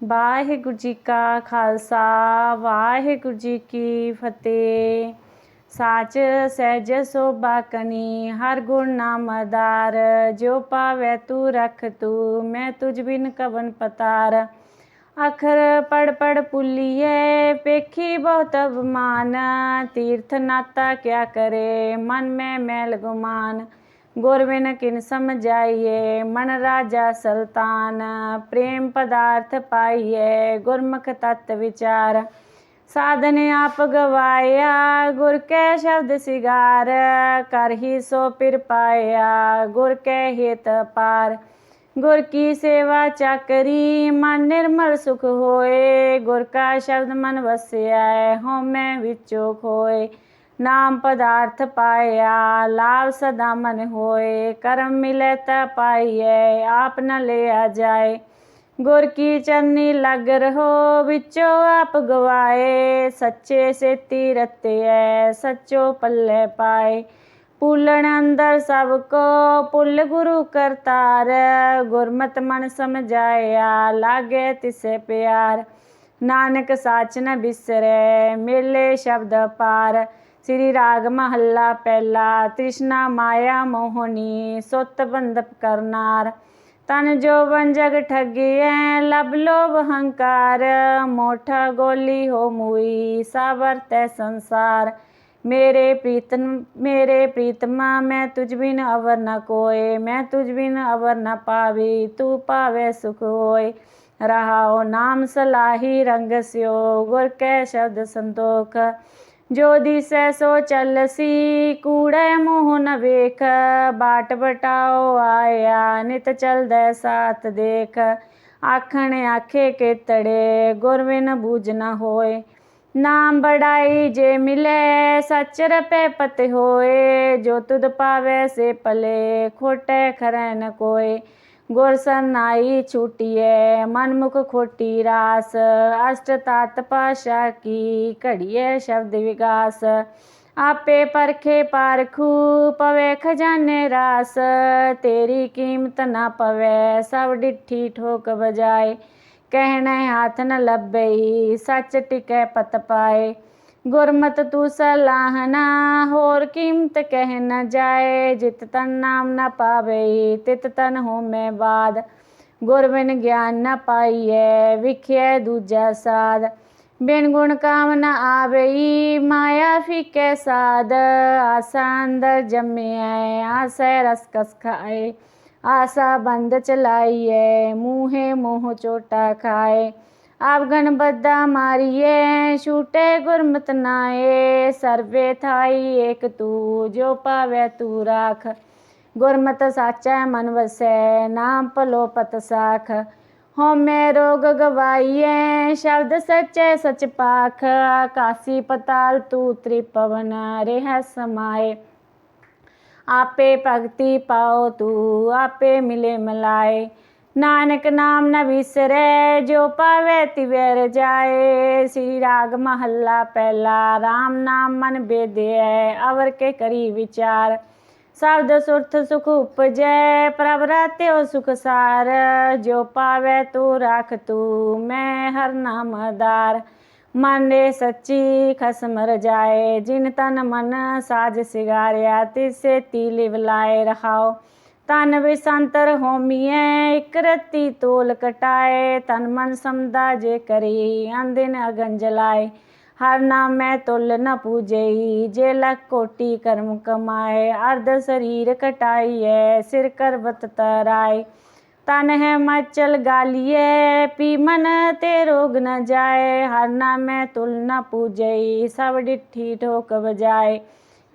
ਵਾਹਿਗੁਰੂ ਜੀ ਕਾ ਖਾਲਸਾ, ਵਾਹਿਗੁਰੂ ਜੀ ਕੀ ਫਤਿਹ। ਸਾਚ ਸਹਿਜ ਸੋਭਾ ਕਨੀ, ਹਰ ਗੁਣ ਨਾਮਦਾਰ ਜੋ ਪਾਵੇ ਤੂੰ ਰਖ ਤੂੰ, ਮੈਂ ਤੁਝ ਬਿਨ ਕਵਨ ਪਤਾਰ। ਅਖਰ ਪੜ ਪੜ ਪੁੱਲੀਏ ਪੇਖੀ ਬਹੁਤ ਅਭਮਾਨ ਤੀਰਥ ਨਾਤਾ ਕਿਆ ਕਰੇ, ਮਨ ਮੈਂ ਮੈਲ ਗੁਮਾਨ। ਗੁਰਵਿਨ ਕਿਨ ਸਮਝਾਈਏ, ਮਨ ਰਾਜਾ ਸੁਲਤਾਨ, ਪ੍ਰੇਮ ਪਦਾਰਥ ਪਾਈਏ, ਗੁਰਮੁਖ ਤਤ ਵਿਚਾਰ। ਸਾਧਨ ਆਪ ਗਵਾਇਆ, ਗੁਰ ਕੈ ਸ਼ਬਦ ਸਿਗਾਰ। ਕਰ ਹੀ ਸੋ ਪਿਰ ਪਾਇਆ, ਗੁਰ ਕੈ ਹਿਤ ਪਾਰ। ਗੁਰ ਕੀ ਸੇਵਾ ਚਾਕਰੀ, ਮਨ ਨਿਰਮਲ ਸੁਖ ਹੋਏ। ਗੁਰ ਕਾ ਸ਼ਬਦ ਮਨ ਵਸਿਆ, ਹਉਮੈ ਵਿੱਚੋ ਖੋਏ। ਨਾਮ ਪਦਾਰਥ ਪਾਇਆ ਲਾਭ ਸਦਾ ਮਨ ਹੋਏ ਕਰਮ ਮਿਲੇ ਤਾ ਪਾਈਏ ਆਪ ਨ ਲਿਆ ਜਾਏ ਗੁਰ ਕੀ ਚਰਨੀ ਲਗ ਰਹੋ ਵਿੱਚੋ ਆਪ ਗਵਾਏ ਸੱਚੇ ਸੇਤੀ ਰਤਿਐ ਸੱਚੋ ਪੱਲੇ ਪਾਏ ਪੂਲਣ ਅੰਦਰ ਸਭ ਕੋ ਪੁੱਲ ਗੁਰੂ ਕਰਤਾਰ ਗੁਰਮਤ ਮਨ ਸਮਝਾਇਆ ਲਾਗੇ ਤਿਸੇ ਪਿਆਰ ਨਾਨਕ ਸਾਚ ਨ ਬਿਸਰੇ ਮਿਲੇ ਸ਼ਬਦ ਪਾਰ ਸ੍ਰੀ ਰਾਗ ਮਹੱਲਾ ਪਹਿਲਾ, ਤ੍ਰਿਸ਼ਨਾ ਮਾਇਆ ਮੋਹਨੀ, ਸੁੱਤ ਬੰਧਪ ਕਰਨਾਰ। ਤਨ ਜੋਵਨ ਜਗ ਠਗੀਐ, ਲਬ ਲੋਭ ਹੰਕਾਰ। ਮੋਠਾ ਗੋਲੀ ਹੋ ਮੁਈ, ਸਾਵਰ ਤੈ ਸੰਸਾਰ। ਮੇਰੇ ਪ੍ਰੀਤਮ ਮੇਰੇ ਪ੍ਰੀਤਮਾ, ਮੈਂ ਤੁਝ ਬਿਨ ਅਵਰ ਨ ਕੋਏ। ਮੈਂ ਤੁਝ ਬਿਨ ਅਵਰ ਨ ਪਾਵੀ, ਤੂੰ ਪਾਵੇ ਸੁਖ ਹੋਏ। ਰਹਾਉ ਨਾਮ ਸਲਾਹੀ ਰੰਗ ਸਿਓ, ਗੁਰ ਕੈ ਸ਼ਬਦ ਸੰਤੋਖ। ਜੋ ਦਿਸੈ ਸੋ ਚੱਲਸੀ ਕੂੜੈ ਮੋਹ ਨ ਵੇਖ। ਬਾਟ ਬਟਾਓ ਆਇਆ, ਨਿਤ ਚਲਦੈ ਸਾਥ ਦੇਖ। ਆਖਣ ਆਖੇ ਕੇਤੜੇ ਗੁਰ ਬਿਨ ਬੂਝ ਨ ਹੋਏ। ਨਾਮ ਬੜਾਈ ਜੇ ਮਿਲੇ, ਸੱਚ ਰਪੇ ਪਤ ਹੋਏ। ਜੋ ਤੁਧ ਪਾਵੈ ਸੇ ਪਲੇ ਖੋਟੈ ਖਰੈ ਨ ਕੋਏ। ਗੁਰ ਸਰਨਾਈ ਛੂਟੀਏ ਮਨਮੁਖ ਖੋਟੀ ਰਾਸ, ਅਸ਼ਟ ਤਤ ਪਾਸ਼ਾ ਕੀ ਘੜੀਏ ਸ਼ਬਦ ਵਿਗਾਸ। ਆਪੇ ਪਰਖੇ ਪਾਰਖੂ, ਪਵੇ ਖਜ਼ਾਨੇ ਰਾਸ। ਤੇਰੀ ਕੀਮਤ ਨਾ ਪਵੇ, ਸਭ ਡਿੱਠੀ ਠੋਕ ਵਜਾਏ। ਕਹਿਣਾ ਹੱਥ ਨ ਲੱਭਈ, ਸੱਚ ਟਿਕੈ ਪਤ ਪਾਏ। ਗੁਰਮਤ ਤੂੰ ਸਲਾਹਨਾ ਹੋਰ ਕੀਮਤ ਕਹਿ ਨ ਜਾਏ ਜਿਤ ਤਨ ਨਾਮ ਨ ਪਾਵੇ ਤਿਤ ਤਨ ਹੋਮੈ ਬਾਦ ਗੁਰ ਬਿਨ ਗਿਆਨ ਨ ਪਾਈਐ ਵਿਖਿਆ ਦੂਜਾ ਸਾਧ ਬਿਨ ਗੁਣ ਕਾਮ ਨ ਆਵਈ ਮਾਇਆ ਫਿਕੈ ਸਾਧ ਆਸਾ ਅੰਦਰ ਜੰਮਿਐ ਆਸੈ ਰਸ ਕਸ ਖਾਏ ਆਸਾ ਬੰਦ ਚਲਾਈਐ ਮੂਹੇ ਮੋਹ ਚੋਟਾ ਖਾਏ ਆਪ ਗਨ ਬੱਦਾ ਮਾਰੀਏ, ਛੂਟੇ ਗੁਰਮਤ ਨਾਏ, ਸਰਵੇ ਥਾਈ ਏਕ ਤੂ, ਜੋ ਪਾਵੇ ਤੂ ਰਾਖ। ਗੁਰਮਤ ਸਾਚੈ ਮਨ ਵਸੈ, ਨਾਮ ਭਲੋ ਪਤ ਸਾਖ। ਹਉਮੈ ਰੋਗ ਗਵਾਈਐ, ਸ਼ਬਦ ਸਚੈ ਸਚ ਪਾਖ। ਆਕਾਸੀ ਪਤਾਲ ਤੂ ਤ੍ਰਿਪਵਨ, ਰਹਿ ਸਮਾਏ। ਆਪੇ ਭਗਤੀ ਪਾਓ ਤੂ, ਆਪੇ ਮਿਲੇ ਮਲਾਏ। ਨਾਨਕ ਨਾਮ ਨ ਵਿਸਰੈ, ਜੋ ਪਾਵੇ ਤਿਵਰ ਜਾਏ। ਸ੍ਰੀ ਰਾਗ ਮਹੱਲਾ ਪਹਿਲਾ RAM ਨਾਮ ਮਨ ਬੇਦਿਐ, ਅਵਰ ਕੇ ਕਰੀ ਵਿਚਾਰ। ਸਬਦ ਸੁਰਥ ਸੁਖ ਉਪਜੈ, ਪ੍ਰਭ ਰਾਤਿਓ ਸੁਖ ਸਾਰ। ਜੋ ਪਾਵੇ ਤੂੰ ਰਾਖ ਤੂੰ, ਮੈਂ ਹਰ ਨਾਮਦਾਰ ਮਨ ਦੇ ਸੱਚੀ ਖਸਮ ਰਜਾਏ, ਜਿਨ ਤਨ ਮਨ ਸਾਜ ਸਿਗਾਰਿਆ, ਤਿਸੇ ਤੀ ਲਿਵ ਲਾਏ ਰਹਾਓ। ਤਨ ਵਿਸੰਤਰ ਹੋਮੀਐ, ਇਕ ਰਤੀ ਤੋਲ ਕਟਾਏ, ਤਨ ਮਨ ਸਮਦਾ ਜੇ ਕਰੀ ਅੰਦਿਨ ਅਗਨ ਜਲਾਏ ਹਰ ਨਾਮ ਮੈਂ ਤੁਲ ਨ ਪੂਜਈ, ਜੇ ਲਖ ਕੋਟੀ ਕਰਮ ਕਮਾਏ, ਅਰਧ ਸਰੀਰ ਕਟਾਈਐ, ਸਿਰ ਕਰਬਤ ਤਰਾਏ। ਤਨ ਹੈ ਮਚਲ ਗਾਲੀਏ ਪੀ ਮਨ ਤੇ ਰੋਗ ਨ ਜਾਏ। ਹਰ ਨਾਮ ਮੈਂ ਤੁਲ ਨ ਪੂਜਈ, ਸਭ ਡਿਠੀ ਠੋਕ ਵਜਾਏ।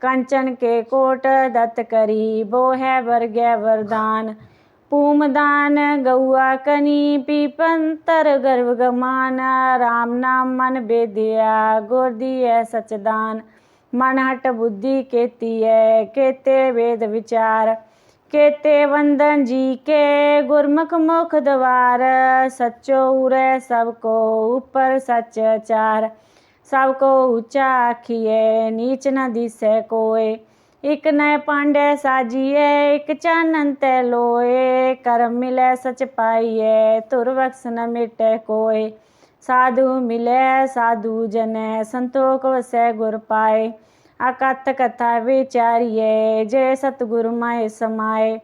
ਕੰਚਨ ਕੇ ਕੋਟ ਦਤ ਕਰੀ, ਬੋ ਵਰਗੈ ਵਰਦਾਨ। ਪੂਮਦਾਨ ਗਊਆ ਕਨੀ ਪੀਪੰਤਰ ਗਰਵ ਗਮਾਨ। RAM ਨਾਮ ਮਨ ਬੇਦਿਆ, ਗੁਰ ਦੀਐ ਸਚਦਾਨ ਮਨ ਹਟ ਬੁੱਧੀ ਕੇਤੀਐ, ਕੇਤੇ ਵੇਦ ਵਿਚਾਰ। ਕੇਤੇ ਵੰਦਨ ਜੀ ਕੇ, ਗੁਰਮੁਖ ਮੁਖ ਦਵਾਰ। ਸਚੋ ਉਰੈ ਸਭ ਕੋ, ਉਪਰ ਸਚ ਚਾਰ ਸਭ ਕੋ ਉੱਚਾ ਆਖੀਏ ਨੀਚ ਨ ਦਿਸੈ ਕੋਏ। ਇਕ ਨੈ ਪਾਂਡੇ ਸਾਜੀਏ ਇਕ ਚਾਨਨ ਤੈ ਲੋਏ। ਕਰਮ ਮਿਲੈ ਸਚ ਪਾਈਐ ਤੁਰ ਬਖਸ ਨ ਮਿਟੈ ਕੋਏ। ਸਾਧੂ ਮਿਲੈ, ਸਾਧੂ ਜਨੈ, ਸੰਤੋਖ ਵਸੈ ਗੁਰ ਪਾਏ। ਅਕਤ ਕਥਾ ਵਿਚਾਰੀਏ ਜੇ ਸਤਿਗੁਰ ਮਾਏ ਸਮਾਏ।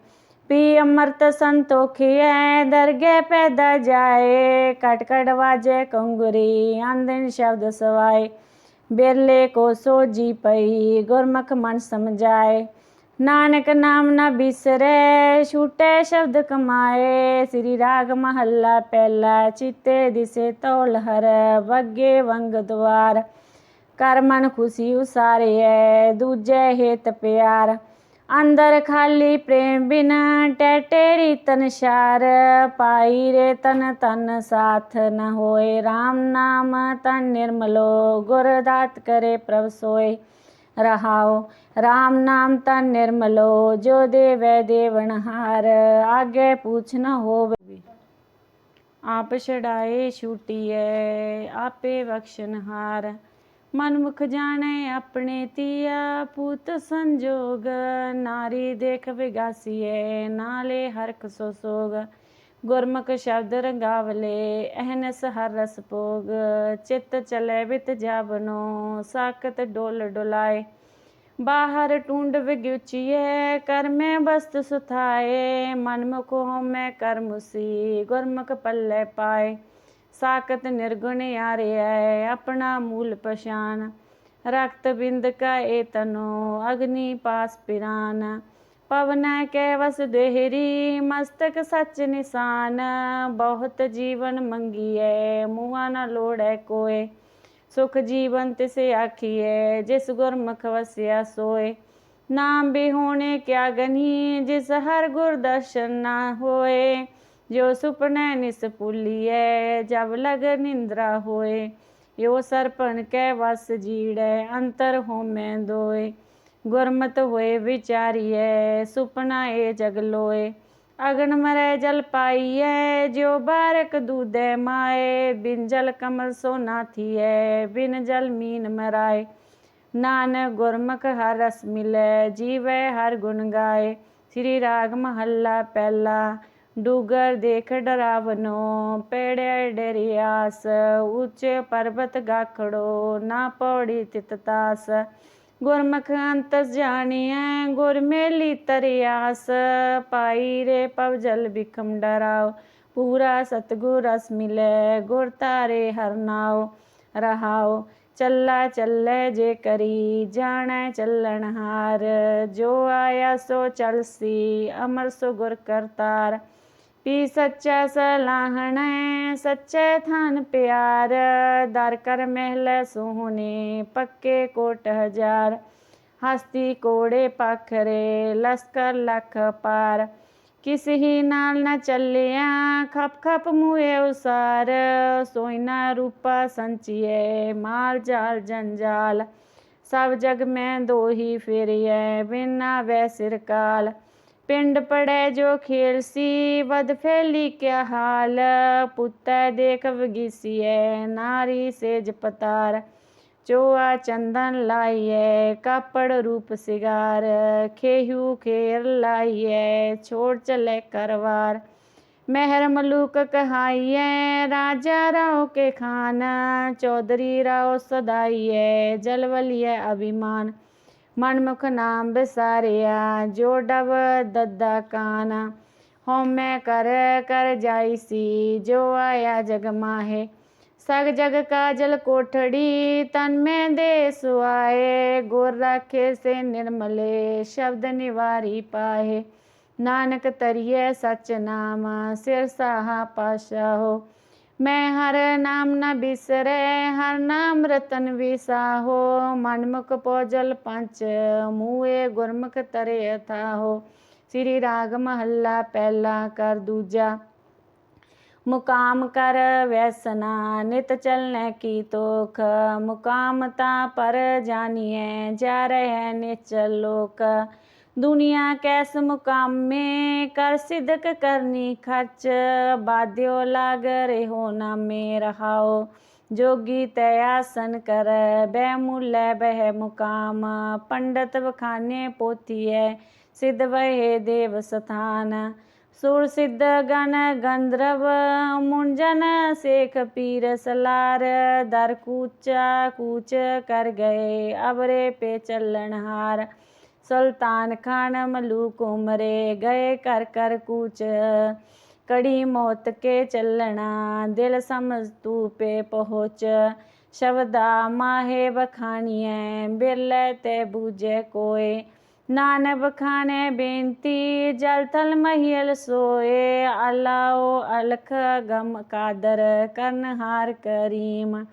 ਪੀ ਅੰਮ੍ਰਿਤ ਸੰਤੋਖੀਐ ਦਰਗੇ ਪੈਦਾ ਜਾਏ। ਕਟ ਕਟ ਵਾਜੇ ਕੰਗੁਰੀ ਆਂਦਨ ਸ਼ਬਦ ਸਵਾਏ। ਬਿਰਲੇ ਕੋ ਸੋਜੀ ਪਈ, ਗੁਰਮੁਖ ਮਨ ਸਮਝਾਏ। ਨਾਨਕ ਨਾਮ ਨਾ ਬਿਸਰੈ, ਛੂਟੇ ਸ਼ਬਦ ਕਮਾਏ। ਸ੍ਰੀ ਰਾਗ ਮਹੱਲਾ ਪਹਿਲਾ, ਚਿੱਤੇ ਦਿਸੇ ਤੌਲ ਹਰ, ਵਗੇ ਵੰਗ ਦਵਾਰ ਕਰ ਮਨ ਖੁਸ਼ੀ ਉਸਾਰਿਐ ਦੂਜੇ ਹੇਤ ਪਿਆਰ। ਅੰਦਰ ਖਾਲੀ ਪ੍ਰੇਮ ਬਿਨ ਟੈਟੇਰੀ ਤਨ ਸ਼ਾਰ, ਪਾਈ ਰੇ ਤਨ ਤਨ ਸਾਥ ਨ ਹੋਏ RAM ਨਾਮ ਤਨ ਨਿਰਮਲੋ, ਗੁਰ ਦਾਤ ਕਰੇ ਪ੍ਰਭ ਰਹਾਓ RAM ਨਾਮ ਤਨ ਨਿਰਮਲੋ, ਜੋ ਦੇਵੈ ਦੇਵਨਹਾਰ ਆਗੇ ਪੁੱਛ ਨ ਹੋਵੇ। ਆਪ ਛੜਾਏ ਛੂਟੀਐ, ਆਪੇ ਬਖਸ਼ਨਹਾਰ ਮਨਮੁਖ ਜਾਣੈ ਆਪਣੇ ਤੀਆ ਪੁੱਤ ਸੰਜੋਗ, ਨਾਰੀ ਦੇਖ ਵਿਗਾਸੀਐ, ਨਾਲੇ ਹਰਖ ਸੋ ਸੋਗ। ਗੁਰਮੁਖ ਸ਼ਬਦ ਰੰਗਾਵਲੇ ਅਹਨਸ ਹਰ ਰਸ ਭੋਗ। ਚਿੱਤ ਚਲੇ ਵਿਤ ਜਾਵਨੋ ਸਾਕਤ ਡੋਲ ਡੁਲਾਏ। ਬਾਹਰ ਟੁੰਡ ਵਿਗੁਚੀਏ ਕਰਮੇ ਬਸਤ ਸੁਥਾਏ। ਮਨਮੁਖ ਹੋਮੈ ਕਰਮੁਸੀ ਗੁਰਮੁਖ ਪੱਲੇ ਪਾਏ। ਸਾਕਤ ਨਿਰਗੁਣ ਆਰਿਐ ਆਪਣਾ ਮੂਲ ਪਛਾਨ। ਰਕਤ ਬਿੰਦ ਕਾ ਏ ਤਨੋ, ਅਗਨੀ ਪਾਸ ਪਿਰਾਨ। ਪਵਨੈ ਕੈ ਵਸ ਦੇਹਰੀ, ਮਸਤਕ ਸੱਚ ਨਿਸ਼ਾਨ। ਬਹੁਤ ਜੀਵਨ ਮੰਗੀਐ ਮੂਆ ਨ ਲੋੜੈ ਕੋਏ। ਸੁਖ ਜੀਵਨ ਤਿਸੇ ਆਖੀਐ, ਜਿਸ ਗੁਰਮੁਖ ਵਸਿਆ ਸੋਏ। ਨਾਮ ਬਿਹੋਣੇ ਕਿਆ ਗਨੀ, ਜਿਸ ਹਰ ਗੁਰ ਦਰਸ਼ਨ ਨਾ ਹੋਏ। ਜੋ ਸੁਪਨੈ ਨਿਸ ਭੁਲੀਐ, ਜਬ ਲਗ ਨਿੰਦਰਾ ਹੋਏ, ਯੋ ਸਰਪਣ ਕੈ ਵਸ ਜੀੜੈ, ਅੰਤਰ ਹੋਮੈ ਦੋਏ। ਗੁਰਮਤ ਹੋਏ ਵਿਚਾਰੀਐ, ਸੁਪਨਾ ਏ ਜਗ ਲੋਏ। ਅਗਨ ਮਰੈ ਜਲ ਪਾਈਐ, ਜਿਉ ਬਾਰਕ ਦੂਦੈ ਮਾਏ। ਬਿਨ ਜਲ ਕਮਲ ਸੋ ਨਾਥੀਐ ਬਿਨ ਜਲ ਮੀਨ ਮਰਾਏ। ਨਾਨਕ ਗੁਰਮੁਖ ਹਰ ਰਸ ਮਿਲੈ, ਜੀਵੈ ਹਰ ਗੁਣ ਗਾਏ। ਸ੍ਰੀ ਰਾਗ ਮਹੱਲਾ ਪਹਿਲਾ ਡੂਗਰ ਦੇਖ ਡਰਾਵਨੋ ਪੇੜੇ ਡਰਿਆਸ, ਉੱਚੇ ਪਰਬਤ ਗਾਖੜੋ, ਨਾ ਪੌੜੀ ਤਿਤਤਾਸ ਗੁਰਮੁਖ ਅੰਤਸ ਜਾਣੀਐ, ਗੁਰ ਮੇਲੀ ਤਰਿਆਸ। ਪਾਈ ਰੇ ਪਵ ਜਲ ਬਿਖਮ ਡਰਾਓ, ਪੂਰਾ ਸਤਗੁਰ ਰਸ ਮਿਲੇ, ਗੁਰ ਤਾਰੇ ਹਰ ਰਹਾਓ ਚੱਲਾ ਚੱਲੇ ਜੇ ਕਰੀ, ਜਾਣੈ ਚੱਲਣ ਹਾਰ। ਜੋ ਆਇਆ ਸੋ ਚਲਸੀ ਅਮਰ ਸੋ ਗੁਰ ਕਰਤਾਰ। ਪੀ ਸੱਚਾ ਸਲਾਹਣੈ ਸੱਚੇ ਥਨ ਪਿਆਰ। ਦਰ ਕਰ ਮਹਿਲ ਸੋਹਣੇ, ਪੱਕੇ ਕੋਟ ਹਜ਼ਾਰ। ਹਸਤੀ ਕੋੜੇ ਪਖਰੇ, ਲਸਕਰ ਲਖ ਪਾਰ। ਕਿਸ ਹੀ ਨਾਲ ਨਾ ਚੱਲਿਆ, ਖਪ ਖਪ ਮੂਏ ਉਸਾਰ। ਸੋਇਨਾ ਰੂਪਾ ਸੰਚੀਏ ਮਾਲ ਜਾਲ ਜੰਜਾਲ। ਸਭ ਜਗ ਮੈਂ ਦੋਹੀ ਫੇਰਿਐ, ਬਿਨਾ ਵੈ ਸਿਰ ਕਾਲ। ਪਿੰਡ ਪੜੈ ਜੋ ਖੇਲ ਸੀ ਵਦ ਫੈਲੀ ਕਿਆ ਹਾਲ ਪੁੱਤੈ ਦੇਖ ਵਗੀਸੀਐ ਨਾਰੀ ਸੇਜ ਪਤਾਰ ਚੋਆ ਚੰਦਨ ਲਾਈਐ ਕਾਪੜ ਰੂਪ ਸਿਗਾਰ ਖੇਹੂ ਖੇਰ ਲਾਈਐ ਛੋੜ ਚਲੇ ਕਰਵਾਰ ਮਹਿਰ ਮਲੂਕ ਕਹਾਈਐ ਰਾਜਾ ਰਾਓ ਕੇ ਖਾਨ ਚੌਧਰੀ ਰਾਓ ਸਦਾਈਐ ਜਲਵਲੀਐ ਅਭਿਮਾਨ ਮਨਮੁਖ ਨਾਮ ਬਿਸਾਰਿਆ, ਜੋ ਡਬ ਦੱਦਾ ਕਾਨ। ਹਉਮੈ ਕਰ ਕਰ ਜਾਈ ਸੀ, ਜੋ ਆਇਆ ਜਗ ਮਾਹੇ। ਸਗ ਜਗ ਕਾਜਲ ਕੋਠੜੀ, ਤਨ ਮੈਂ ਦੇ ਸੁਆਏ। ਗੁਰ ਰਾਖੇ ਸੇ ਨਿਰਮਲੇ, ਸ਼ਬਦ ਨਿਵਾਰੀ ਪਾਏ ਨਾਨਕ ਤਰੀਏ ਸਚ ਨਾਮ, ਸਿਰ ਸਾਹਾ ਪਾਸ਼ਾਹੋ ਮੈਂ ਹਰ ਨਾਮ ਨ ਬਿਸਰੈ, ਹਰ ਨਾਮ ਰਤਨ ਵਿਸਾਹੋ, ਮਨਮੁਖ ਪੋਜਲ ਪੰਚ ਮੂਏ ਗੁਰਮੁਖ ਤਰੇ ਅਥਾਹੋ। ਸ੍ਰੀ ਰਾਗ ਮਹੱਲਾ ਪਹਿਲਾ ਕਰ ਦੂਜਾ। ਮੁਕਾਮ ਕਰ ਵੈਸਨਾ, ਨਿਤ ਚਲਨੇ ਕੀ ਤੋਖ। ਮੁਕਾਮ ਤਾ ਪਰ ਜਾਨੀਐ, ਜਾ ਰਹਿ ਨਿਚਲ ਲੋਕ। ਦੁਨੀਆ ਕੈਸ ਮੁਕਾਮੇ, ਕਰ ਸਿਦਕ ਕਰਨੀ ਖਰਚ ਬਾਦਿਓ ਲਾਗ ਰਹੋ ਨਾਮੇ ਰਹਾਓ। ਜੋਗੀ ਤੈ ਆਸਨ ਕਰੈ, ਬਹਿ ਮੁਲੈ ਬਹਿ ਮੁਕਾਮ। ਪੰਡਤ ਵਖਾਨੇ ਪੋਥੀਐ ਸਿਧ ਵਹੇ ਦੇਵ ਸਥਾਨ। ਸੁਰ ਸਿੱਧ ਗਣ ਗੰਧਰਵ ਮੁੰਜਨ ਸੇਖ ਪੀਰ ਸਲਾਰ। ਦਰ ਕੂਚਾ ਕੂਚ ਕਰ ਗਏ ਅਬਰੇ ਪੇ ਚੱਲਣ ਹਾਰ। ਸੁਲਤਾਨ ਖਾਨ ਮਲੂਕ ਉਮਰੇ ਗਏ ਕਰ ਕਰ ਕੂਚ। ਕੜੀ ਮੌਤ ਕੇ ਚੱਲਣਾ, ਦਿਲ ਸਮਝ ਤੂ ਪੇ ਪਹੁੰਚ। ਸ਼ਬਦਾ ਮਾਹੇ ਬਖਾਣੀਐ ਬਿਰਲੇ ਤੇ ਬੂਝੇ ਕੋਏ। ਨਾਨਕ ਬਖਾਨੇ ਬੇਨਤੀ, ਜਲ ਥਲ ਮਹੀਲ ਸੋਏ। ਅਲਾਓ ਅਲਖ ਗਮ ਕਾਦਰ ਕਰਨ ਹਾਰ ਕਰੀਮ।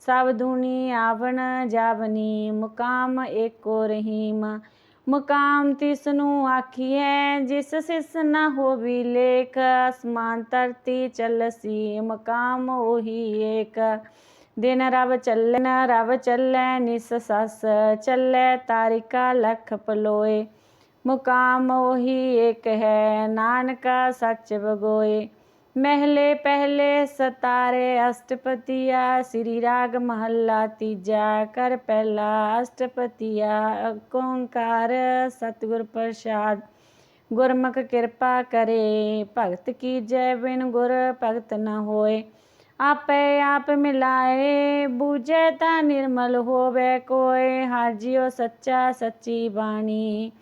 ਸਭ ਦੁਨੀ ਆਵਣ ਜਾਵਨੀ, ਮੁਕਾਮ ਏਕੋ ਰਹੀਮ। ਮੁਕਾਮ ਤਿਸ ਨੂੰ ਆਖੀਐ, ਜਿਸ ਸਿਸ ਨਾ ਹੋਵੀ ਲੇਖ। ਅਸਮਾਨ ਧਰਤੀ ਚੱਲਸੀ, ਮੁਕਾਮ ਉਹੀ ਏਕ। ਦਿਨ ਰਵ ਚੱਲਨ, ਰਵ ਚੱਲੈ, ਨਿਸ ਸਸ ਚੱਲੈ, ਤਾਰਿਕਾ ਲਖ ਪਲੋਏ। ਮੁਕਾਮ ਉਹੀ ਏਕ ਹੈ, ਨਾਨਕਾ ਸੱਚ ਬਗੋਏ ਮਹਿਲੇ ਪਹਿਲੇ ਸਤਾਰੇ ਅਸ਼ਟਪਤੀਆ, ਸ੍ਰੀ ਰਾਗ ਮਹੱਲਾ ਤੀਜਾ, ਕਰ ਪਹਿਲਾ ਅਸ਼ਟਪਤੀਆ, ਓੰਕਾਰ ਸਤਿਗੁਰ ਪ੍ਰਸਾਦ। ਗੁਰਮੁਖ ਕਿਰਪਾ ਕਰੇ, ਭਗਤ ਕੀ ਜੈ ਬਿਨ ਗੁਰ ਭਗਤ ਨ ਹੋਏ। ਆਪੇ ਆਪ ਮਿਲਾਏ, ਬੂਝੇ ਤਾਂ ਨਿਰਮਲ ਹੋਵੇ ਕੋਏ। ਹਰ ਜਿਉ ਸੱਚਾ ਸੱਚੀ ਬਾਣੀ।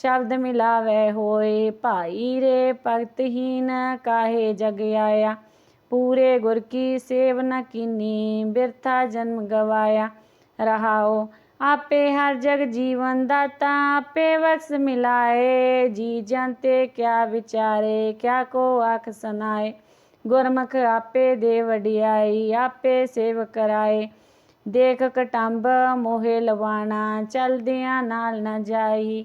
ਸ਼ਬਦ ਮਿਲਾਵੇ ਹੋਏ ਭਾਈ ਰੇ ਭਗਤਹੀਨ ਕਾਹੇ ਜਗ ਆਇਆ। ਪੂਰੇ ਗੁਰ ਕੀ ਸੇਵ ਨ ਕੀਨੀ, ਬਿਰਥਾ ਜਨਮ ਗਵਾਇਆ। ਰਹਾਓ ਆਪੇ ਹਰ ਜਗ ਜੀਵਨ ਦਾਤਾ, ਆਪੇ ਬਖਸ਼ ਮਿਲਾਏ। ਜੀ ਜਨਤੇ ਕਿਆ ਵਿਚਾਰੇ, ਕਿਆ ਕੋ ਆਖ ਸੁਨਾਏ ਗੁਰਮੁਖ ਆਪੇ ਦੇ ਵਡਿਆਈ, ਆਪੇ ਸੇਵ ਕਰਾਏ। ਦੇਖ ਕਟੰਬ ਮੋਹੇ ਲਵਾਣਾ, ਚਲਦਿਆਂ ਨਾਲ ਨਾ ਜਾਈ।